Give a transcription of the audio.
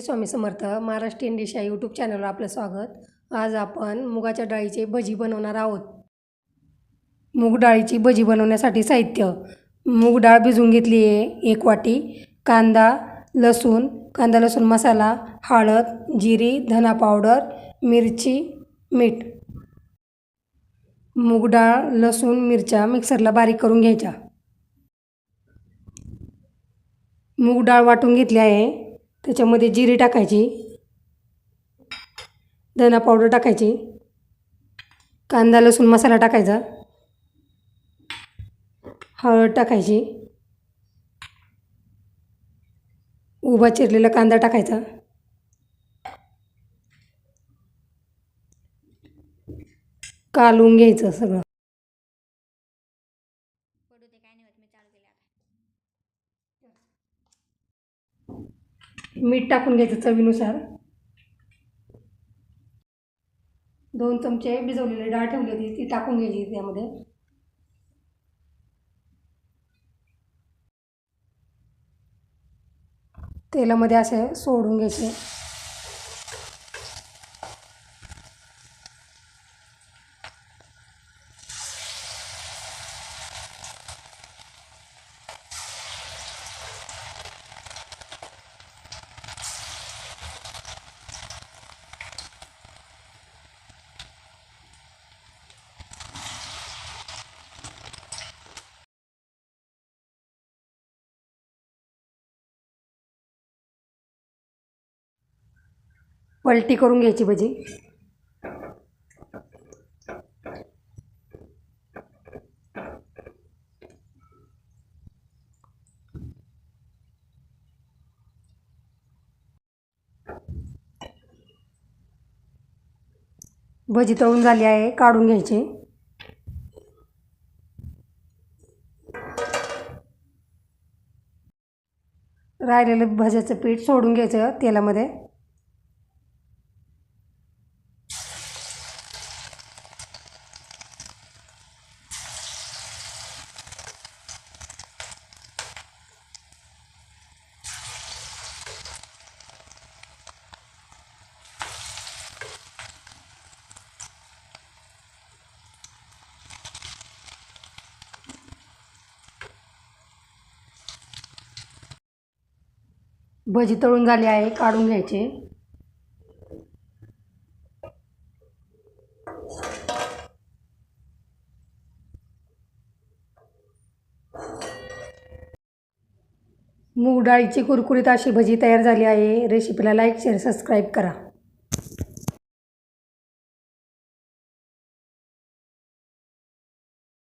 Swami Samarth Maharashtrian इंडिशा YouTube चॅनलवर आपलं स्वागत. आज आपण मुगाच्या डाळीची भजी बनवणार आहोत. मूग डाळीची भजी बनवण्यासाठी साहित्य. मूग डाळ भिजवून घेतली आहे एक वाटी. कांदा लसूण कांदा लसूण मसाला हळद जिरी धना पावडर मिरची मीठ. मूग डाळ लसूण मिरच्या मिक्सरला बारीक करून घ्यायच्या. मूग डाळ वाटून घेतली आहे. त्याच्यामध्ये जिरी टाकायची. धना पावडर टाकायची. कांदा लसूण मसाला टाकायचा. हळद टाकायची. उभा चिरलेला कांदा टाकायचा. कालवून घ्यायचं सगळं. मीठ टाकून घ्यायचं चवीनुसार. दोन चमचे भिजवलेले डाळ ठेवली होती ती टाकून घ्यायची त्यामध्ये. तेलामध्ये असे सोडून घ्यायचे. पलटी करून घ्यायची भजी. भजी तळून झाली आहे काढून घ्यायची. राहिलेलं भज्याचं पीठ सोडून घ्यायचं तेलामध्ये. भजी तळून झाली आहे काढून घ्यायचे. मूग डाळीची कुरकुरीत अशी भजी तयार झाली आहे. रेसिपीला लाईक शेअर सबस्क्राईब करा.